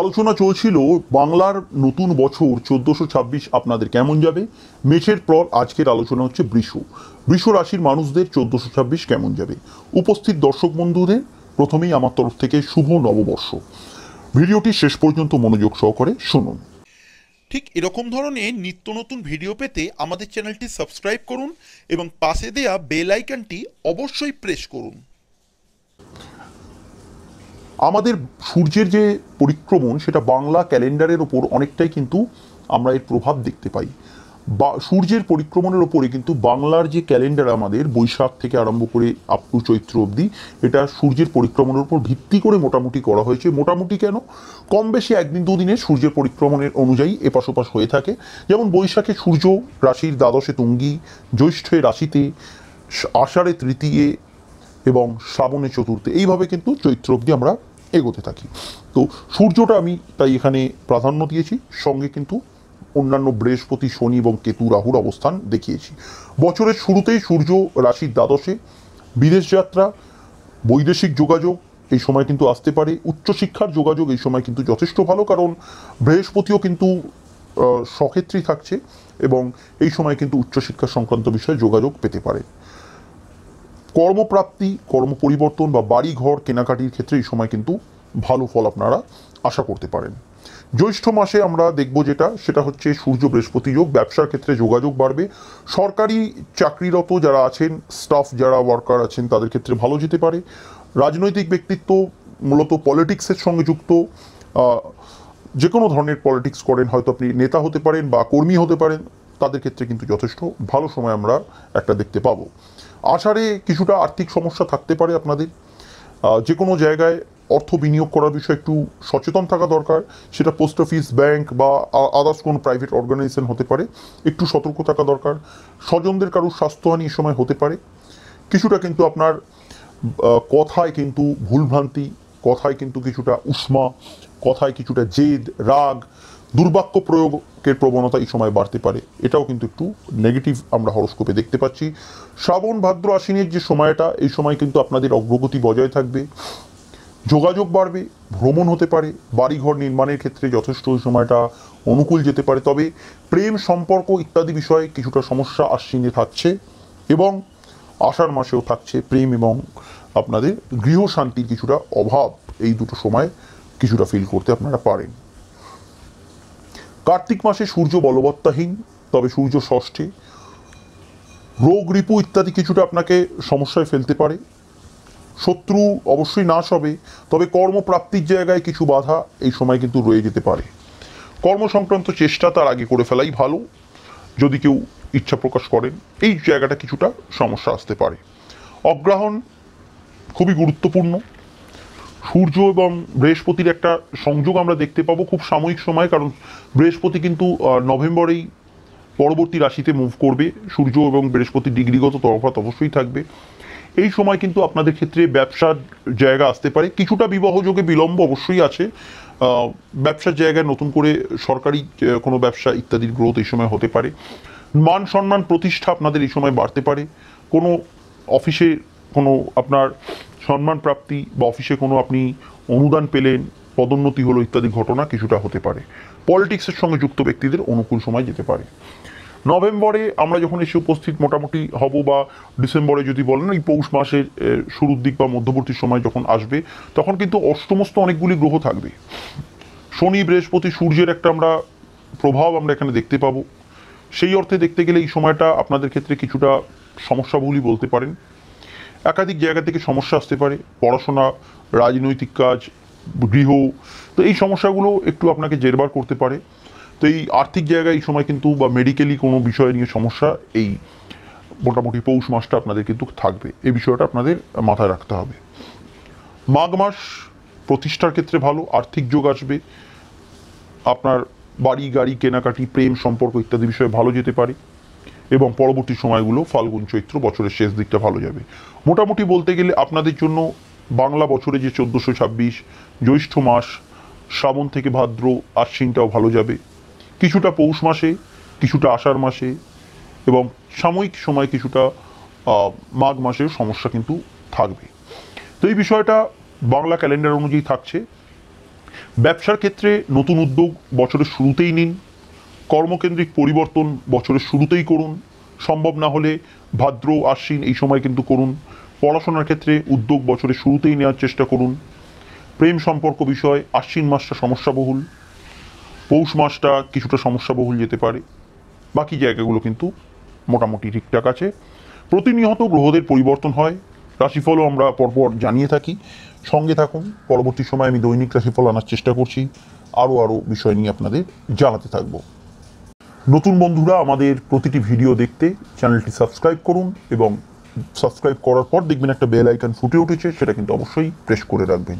আলোচনা চলছিল বাংলার নতুন বছর চোদ্দোশো ছাব্বিশ আপনাদের কেমন যাবে? মেষের পর আজকের আলোচনা হচ্ছে বৃষ। বৃষ রাশির মানুষদের চোদ্দোশো ছাব্বিশ কেমন যাবে? উপস্থিত দর্শক বন্ধুদের, প্রথমেই আমার তরফ থেকে শুভ নববর্ষ। ভিডিওটি শেষ পর্যন্ত মনোযোগ সহকারে শুনুন। ঠিক এরকম ধরনের নিত্য নতুন ভিডিও পেতে আমাদের চ্যানেলটি সাবস্ক্রাইব করুন এবং পাশে দেয়া বেল আইকনটি অবশ্যই প্রেস করুন। আমাদের সূর্যের যে পরিক্রমণ, সেটা বাংলা ক্যালেন্ডারের ওপর অনেকটাই কিন্তু আমরা এর প্রভাব দেখতে পাই। বা, সূর্যের পরিক্রমণের ওপরে কিন্তু বাংলার যে ক্যালেন্ডার আমাদের, বৈশাখ থেকে আরম্ভ করে আপ টু চৈত্র অবধি, এটা সূর্যের পরিক্রমণের উপর ভিত্তি করে মোটামুটি করা হয়েছে। মোটামুটি কেন? কম বেশি একদিন, দুদিনে সূর্যের পরিক্রমণের অনুযায়ী এপাশ ওপাশ হয়ে থাকে। যেমন বৈশাখে সূর্য রাশির দ্বাদশে তুঙ্গি, জ্যৈষ্ঠে রাশিতে আষাঢ়ে তৃতীয়ে এবং শ্রাবণে চতুর্থে। এইভাবে কিন্তু চৈত্র অবধি আমরা এগোতে থাকি। তো সূর্যটা আমি তাই এখানে প্রাধান্য দিয়েছি সঙ্গে কিন্তু অন্যান্য বৃহস্পতি শনি এবং কেতু রাহুর অবস্থান দেখিয়েছি। বছরের শুরুতেই সূর্য রাশির দ্বাদশে বিদেশ যাত্রা বৈদেশিক যোগাযোগ এই সময় কিন্তু আসতে পারে। উচ্চশিক্ষার যোগাযোগ এই সময় কিন্তু যথেষ্ট ভালো কারণ বৃহস্পতিও কিন্তু আহ, সক্ষেত্রী থাকছে এবং এই সময় কিন্তু উচ্চশিক্ষা সংক্রান্ত বিষয়ে যোগাযোগ পেতে পারে। কর্মপ্রাপ্তি কর্ম পরিবর্তন বা বাড়ি ঘর কেনাকাটির ক্ষেত্রে এই সময় কিন্তু ভালো ফল আপনারা আশা করতে পারেন। জ্যৈষ্ঠ মাসে আমরা দেখব যেটা, সেটা হচ্ছে সূর্য বৃহস্পতি যোগ, ব্যবসার ক্ষেত্রে যোগাযোগ বাড়বে। সরকারি চাকরিরত যারা আছেন স্টাফ যারা ওয়ার্কার আছেন, তাদের ক্ষেত্রে ভালো যেতে পারে। রাজনৈতিক ব্যক্তিত্ব মূলত পলিটিক্সের সঙ্গে যুক্ত। যে কোনো ধরনের পলিটিক্স করেন, হয়তো আপনি নেতা হতে পারেন বা কর্মী হতে পারেন, তাদের ক্ষেত্রে কিন্তু যথেষ্ট ভালো সময় আমরা একটা দেখতে পাবো। আষাঢ়ে কিছুটা আর্থিক সমস্যা থাকতে পারে আপনাদের। যে কোনো জায়গায় অর্থ বিনিয়োগ করার বিষয়ে একটু সচেতন থাকা দরকার। সেটা পোস্ট অফিস, ব্যাংক বা আদার্স কোনো প্রাইভেট অর্গানাইজেশন হতে পারে। একটু সতর্ক থাকা দরকার। স্বজনদের কারোর স্বাস্থ্যহানি এই সময় হতে পারে। কিছুটা কিন্তু আপনার কথায় কিন্তু ভুলভ্রান্তি, কথায় কিন্তু কিছুটা উষ্মা, কথায় কিছুটা জেদ, রাগ দুর্বাক্য প্রয়োগের প্রবণতা এই সময় বাড়তে পারে। এটাও কিন্তু একটু নেগেটিভ আমরা হরস্কোপে দেখতে পাচ্ছি। শ্রাবণ ভাদ্র আশ্বিনের যে সময়টা, এই সময় কিন্তু আপনাদের অগ্রগতি বজায় থাকবে। যোগাযোগ বাড়বে, ভ্রমণ হতে পারে, বাড়িঘর নির্মাণের ক্ষেত্রে যথেষ্ট ওই সময়টা অনুকূল যেতে পারে। তবে প্রেম, সম্পর্ক ইত্যাদি বিষয়ে কিছুটা সমস্যা আশ্বিনে থাকছে এবং আষাঢ় মাসেও থাকছে প্রেম এবং আপনাদের গৃহশান্তির কিছুটা অভাব। এই দুটো সময় কিছুটা ফিল করতে আপনারা পারেন। কার্তিক মাসে সূর্য বলবত্তাহীন, তবে সূর্য ষষ্ঠে। রোগ, রিপু ইত্যাদি কিছুটা আপনাকে সমস্যায় ফেলতে পারে। শত্রু অবশ্যই নাশ হবে, তবে কর্মপ্রাপ্তির জায়গায় কিছু বাধা এই সময় কিন্তু রয়ে যেতে পারে। কর্ম সংক্রান্ত চেষ্টা তার আগে করে ফেলাই ভালো, যদি কেউ ইচ্ছা প্রকাশ করেন, এই জায়গাটা কিছুটা সমস্যা আসতে পারে। অগ্রহণ খুবই গুরুত্বপূর্ণ। সূর্য এবং বৃহস্পতির একটা সংযোগ আমরা দেখতে পাবো খুব সাময়িক সময়, কারণ বৃহস্পতি কিন্তু নভেম্বরেই পরবর্তী রাশিতে মুভ করবে। সূর্য এবং বৃহস্পতির ডিগ্রিগত তফাৎ অবশ্যই থাকবে। এই সময় কিন্তু আপনাদের ক্ষেত্রে ব্যবসার জায়গা আসতে পারে। কিছুটা বিবাহযোগে বিলম্ব অবশ্যই আছে। ব্যবসার জায়গায় নতুন করে সরকারি কোনো ব্যবসা ইত্যাদির গ্রোথ এই সময় হতে পারে। মান সম্মান প্রতিষ্ঠা আপনাদের এই সময় বাড়তে পারে। কোনো অফিসে কোনো আপনার সম্মান প্রাপ্তি বা অফিসে কোনো আপনি অনুদান পেলেন পদোন্নতি হলো ইত্যাদি ঘটনা কিছুটা হতে পারে। পলিটিক্সের সঙ্গে যুক্ত ব্যক্তিদের অনুকূল সময় যেতে পারে। নভেম্বরে আমরা যখন এসে উপস্থিত মোটামুটি হব বা ডিসেম্বরে যদি বলেন, এই পৌষ মাসের শুরুর দিক বা মধ্যবর্তী সময় যখন আসবে, তখন কিন্তু অষ্টমস্ত অনেকগুলি গ্রহ থাকবে। শনি, বৃহস্পতি, সূর্যের একটা আমরা প্রভাব আমরা এখানে দেখতে পাবো। সেই অর্থে দেখতে গেলে এই সময়টা আপনাদের ক্ষেত্রে কিছুটা সমস্যাবহুলই বলতে পারেন। একাধিক জায়গা থেকে সমস্যা আসতে পারে, পড়াশোনা, রাজনৈতিক কাজ, গৃহ, তো এই সমস্যাগুলো একটু আপনাকে জেরবার করতে পারে। তো এই আর্থিক জায়গায় এই সময় কিন্তু বা মেডিকেলি কোনো বিষয় নিয়ে সমস্যা, এই মোটামুটি পৌষ মাসটা আপনাদের কিন্তু থাকবে। এই বিষয়টা আপনাদের মাথায় রাখতে হবে। মাঘ মাস প্রতিষ্ঠার ক্ষেত্রে ভালো, আর্থিক যোগ আসবে। আপনার বাড়ি, গাড়ি, কেনাকাটি, প্রেম, সম্পর্ক ইত্যাদি বিষয়ে ভালো যেতে পারে। এবং পরবর্তী সময়গুলো ফাল্গুন চৈত্র বছরের শেষ দিকটা ভালো যাবে। মোটামুটি বলতে গেলে আপনাদের জন্য বাংলা বছরে যে চোদ্দোশো ছাব্বিশ, জ্যৈষ্ঠ মাস, শ্রাবণ থেকে ভাদ্র আশ্বিনটাও ভালো যাবে। কিছুটা পৌষ মাসে, কিছুটা আষাঢ় মাসে এবং সাময়িক সময় কিছুটা মাঘ মাসের সমস্যা কিন্তু থাকবে। তো এই বিষয়টা বাংলা ক্যালেন্ডার অনুযায়ী থাকছে। ব্যবসার ক্ষেত্রে নতুন উদ্যোগ বছরের শুরুতেই নিন। কর্মকেন্দ্রিক পরিবর্তন বছরের শুরুতেই করুন। সম্ভব না হলে ভাদ্র, আশ্বিন এই সময় কিন্তু করুন। পড়াশোনার ক্ষেত্রে উদ্যোগ বছরের শুরুতেই নেওয়ার চেষ্টা করুন। প্রেম সম্পর্ক বিষয়, আশ্বিন মাসটা সমস্যাবহুল। পৌষ মাসটা কিছুটা সমস্যাবহুল যেতে পারে। বাকি জায়গাগুলো কিন্তু মোটামুটি ঠিকঠাক আছে। প্রতিনিয়ত গ্রহদের পরিবর্তন হয়। রাশিফলও আমরা পরপর জানিয়ে থাকি। সঙ্গে থাকুন। পরবর্তী সময় আমি দৈনিক রাশিফল আনার চেষ্টা করছি। আরও আরও বিষয় নিয়ে আপনাদের জানাতে থাকব। নতুন বন্ধুরা আমাদের প্রতিটি ভিডিও দেখতে চ্যানেলটি সাবস্ক্রাইব করুন এবং সাবস্ক্রাইব করার পর দেখবেন একটা বেল আইকন ফুটে উঠেছে, সেটা কিন্তু অবশ্যই প্রেস করে রাখবেন।